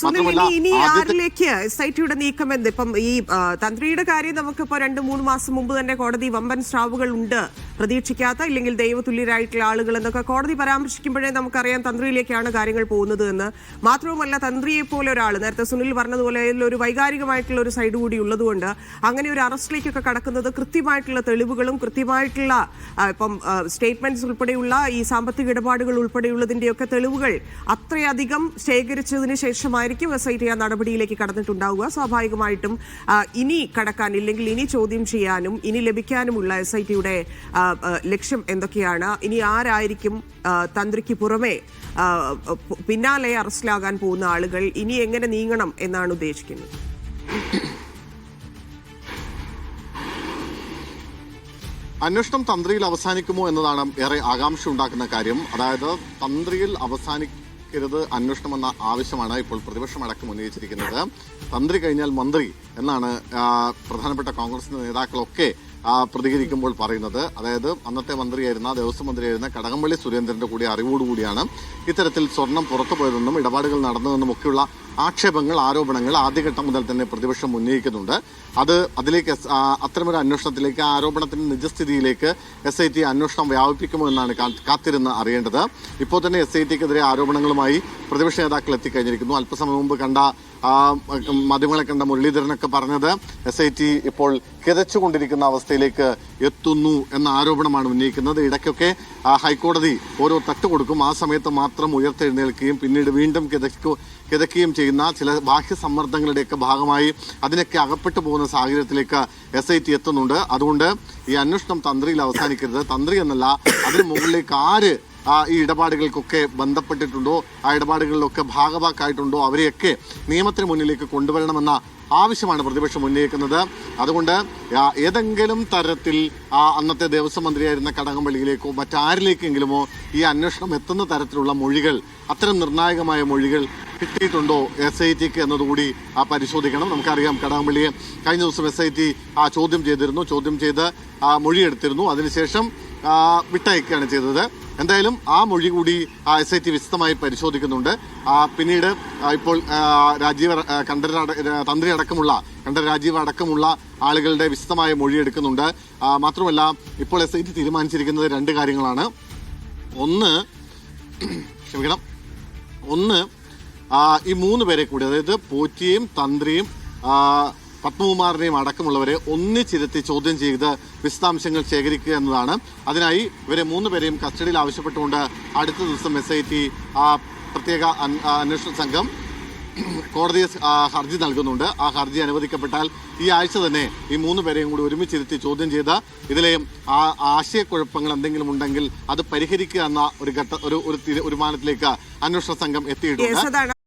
സുനിൽ ഇനി ആരിലേക്ക് S I ടിയുടെ നീക്കം എന്ത് ഇപ്പം ഈ തന്ത്രിയുടെ കാര്യം നമുക്കിപ്പോ രണ്ട് മൂന്ന് മാസം മുമ്പ് തന്നെ കോടതി വമ്പൻ സ്രാവുകൾ ഉണ്ട്. പ്രതീക്ഷിക്കാത്ത ഇല്ലെങ്കിൽ ദൈവതുല്യരായിട്ടുള്ള ആളുകൾ എന്നൊക്കെ കോടതി പരാമർശിക്കുമ്പോഴേ നമുക്കറിയാം തന്ത്രിയിലേക്കാണ് കാര്യങ്ങൾ പോകുന്നത് എന്ന്. മാത്രവുമല്ല തന്ത്രിയെ പോലെ ഒരാൾ നേരത്തെ സുനിൽ പറഞ്ഞതുപോലെ ഒരു വൈകാരികമായിട്ടുള്ള ഒരു സൈഡ് കൂടി ഉള്ളതുകൊണ്ട് അങ്ങനെ ഒരു അറസ്റ്റിലേക്കൊക്കെ കടക്കുന്നത് കൃത്യമായിട്ടുള്ള തെളിവുകളും കൃത്യമായിട്ടുള്ള ഇപ്പം സ്റ്റേറ്റ്മെന്റ്സ് ഉൾപ്പെടെയുള്ള ഈ സാമ്പത്തിക ഇടപാടുകൾ ഉൾപ്പെടെയുള്ളതിന്റെയൊക്കെ തെളിവുകൾ അത്രയധികം ശേഖരിച്ചതിന് ശേഷമായിരിക്കും എസ് ഐ ടി ആ നടപടിയിലേക്ക് കടന്നിട്ടുണ്ടാവുക. സ്വാഭാവികമായിട്ടും ഇനി കടക്കാൻ ഇല്ലെങ്കിൽ ഇനി ചോദ്യം ചെയ്യാനും ഇനി ലഭിക്കാനുമുള്ള എസ് ഐ ടിയുടെ ലക്ഷ്യം എന്തൊക്കെയാണ്? ഇനി ആരായിരിക്കും തന്ത്രിക്ക് പുറമെ പിന്നാലെ അറസ്റ്റിലാകാൻ പോകുന്ന ആളുകൾ ഇനി എങ്ങനെ നീങ്ങണം എന്നാണ് ഉദ്ദേശിക്കുന്നത്? അന്വേഷണം തന്ത്രിയിൽ അവസാനിക്കുമോ എന്നതാണ് ഏറെ ആകാംക്ഷ ഉണ്ടാക്കുന്ന കാര്യം. അതായത് തന്ത്രിയിൽ അവസാനിക്കരുത് അന്വേഷണം എന്ന ആവശ്യമാണ് ഇപ്പോൾ പ്രതിപക്ഷം അടക്കം ഉന്നയിച്ചിരിക്കുന്നത്. തന്ത്രി കഴിഞ്ഞാൽ മന്ത്രി എന്നാണ് പ്രധാനപ്പെട്ട കോൺഗ്രസിന്റെ നേതാക്കളൊക്കെ പ്രതികരിക്കുമ്പോൾ പറയുന്നത്. അതായത് അന്നത്തെ മന്ത്രിയായിരുന്ന ദേവസ്വം മന്ത്രിയായിരുന്ന കടകംപള്ളി സുരേന്ദ്രന്റെ കൂടി അറിവോടുകൂടിയാണ് ഇത്തരത്തിൽ സ്വർണം പുറത്തുപോയതെന്നും ഇടപാടുകൾ നടന്നതെന്നും ഒക്കെയുള്ള ആക്ഷേപങ്ങൾ ആരോപണങ്ങൾ ആദ്യഘട്ടം മുതൽ തന്നെ പ്രതിപക്ഷം ഉന്നയിക്കുന്നുണ്ട്. അത് അതിലേക്ക് അത്തരമൊരു അന്വേഷണത്തിലേക്ക് ആരോപണത്തിന്റെ നിജസ്ഥിതിയിലേക്ക് എസ് ഐ ടി അന്വേഷണം വ്യാപിപ്പിക്കുമോ എന്നാണ് കാത്തിരുന്ന് അറിയേണ്ടത്. ഇപ്പോൾ തന്നെ എസ് ഐ ടിക്കെതിരെ ആരോപണങ്ങളുമായി പ്രതിപക്ഷ നേതാക്കൾ എത്തിക്കഴിഞ്ഞിരിക്കുന്നു. അല്പസമയം മുമ്പ് കണ്ട മാധ്യമങ്ങളെ കണ്ട മുരളീധരനൊക്കെ പറഞ്ഞത് എസ് ഐ ടി ഇപ്പോൾ കിതച്ചുകൊണ്ടിരിക്കുന്ന അവസ്ഥയിലേക്ക് എത്തുന്നു എന്ന ആരോപണമാണ് ഉന്നയിക്കുന്നത്. ഇടയ്ക്കൊക്കെ ഹൈക്കോടതി ഓരോ തട്ട് കൊടുക്കും. ആ സമയത്ത് മാത്രം ഉയർത്തെഴുന്നേൽക്കുകയും പിന്നീട് വീണ്ടും കിതയ്ക്കു കിതയ്ക്കുകയും ചെയ്യുന്ന ചില ബാഹ്യ സമ്മർദ്ദങ്ങളുടെയൊക്കെ ഭാഗമായി അതിനൊക്കെ അകപ്പെട്ടു പോകുന്ന സാഹചര്യത്തിലേക്ക് എസ് ഐ ടി എത്തുന്നുണ്ട്. അതുകൊണ്ട് ഈ അന്വേഷണം തന്ത്രിയിൽ അവസാനിക്കരുത്. തന്ത്രി എന്നല്ല അതിന് മുകളിലേക്ക് ആര് ഈ ഇടപാടുകൾക്കൊക്കെ ബന്ധപ്പെട്ടിട്ടുണ്ടോ? ആ ഇടപാടുകളിലൊക്കെ ഭാഗവാക്കായിട്ടുണ്ടോ? അവരെയൊക്കെ നിയമത്തിന് മുന്നിലേക്ക് കൊണ്ടുവരണമെന്ന ആവശ്യമാണ് പ്രതിപക്ഷം ഉന്നയിക്കുന്നത്. അതുകൊണ്ട് ഏതെങ്കിലും തരത്തിൽ ആ അന്നത്തെ ദേവസ്വം മന്ത്രിയായിരുന്ന കടകംപള്ളിയിലേക്കോ മറ്റാരിലേക്കെങ്കിലുമോ ഈ അന്വേഷണം എത്തുന്ന തരത്തിലുള്ള മൊഴികൾ അത്തരം നിർണായകമായ മൊഴികൾ കിട്ടിയിട്ടുണ്ടോ എസ് ഐ ടിക്ക് എന്നതുകൂടി ആ പരിശോധിക്കണം. നമുക്കറിയാം കടകംപള്ളിയെ കഴിഞ്ഞ ദിവസം എസ് ഐ ടി ആ ചോദ്യം ചെയ്തിരുന്നു. ചോദ്യം ചെയ്ത് ആ മൊഴിയെടുത്തിരുന്നു. അതിനുശേഷം വിട്ടയക്കുകയാണ് ചെയ്തത്. എന്തായാലും ആ മൊഴി കൂടി എസ് ഐ ടി വിശദമായി പരിശോധിക്കുന്നുണ്ട്. പിന്നീട് ഇപ്പോൾ രാജീവ് കണ്ഠര തന്ത്രി അടക്കമുള്ള കണ്ഠര രാജീവ് അടക്കമുള്ള ആളുകളുടെ വിശദമായ മൊഴി എടുക്കുന്നുണ്ട്. മാത്രമല്ല ഇപ്പോൾ എസ് ഐ ടി തീരുമാനിച്ചിരിക്കുന്നത് രണ്ട് കാര്യങ്ങളാണ്. ഒന്ന് ക്ഷമിക്കണം. ഒന്ന് ഈ മൂന്ന് പേരെ കൂടി അതായത് പോറ്റിയും തന്ത്രിയും പത്മകുമാറിനെയും അടക്കമുള്ളവരെ ഒന്നിച്ചിരുത്തി ചോദ്യം ചെയ്ത് വിശദാംശങ്ങൾ ശേഖരിക്കുക എന്നതാണ്. അതിനായി ഇവരെ മൂന്ന് പേരെയും കസ്റ്റഡിയിൽ ആവശ്യപ്പെട്ടുകൊണ്ട് അടുത്ത ദിവസം എസ് ഐ ടി പ്രത്യേക അന്വേഷണ സംഘം കോടതിയെ ഹർജി നൽകുന്നുണ്ട്. ആ ഹർജി അനുവദിക്കപ്പെട്ടാൽ ഈ ആഴ്ച തന്നെ ഈ മൂന്ന് പേരെയും കൂടി ഒരുമിച്ചിരുത്തി ചോദ്യം ചെയ്ത് ഇതിലെ ആ ആശയക്കുഴപ്പങ്ങൾ എന്തെങ്കിലും ഉണ്ടെങ്കിൽ അത് പരിഹരിക്കുക എന്ന ഒരു ഘട്ട ഒരു ഒരു തീരുമാനത്തിലേക്ക് അന്വേഷണ സംഘം എത്തിയിട്ടുണ്ട്.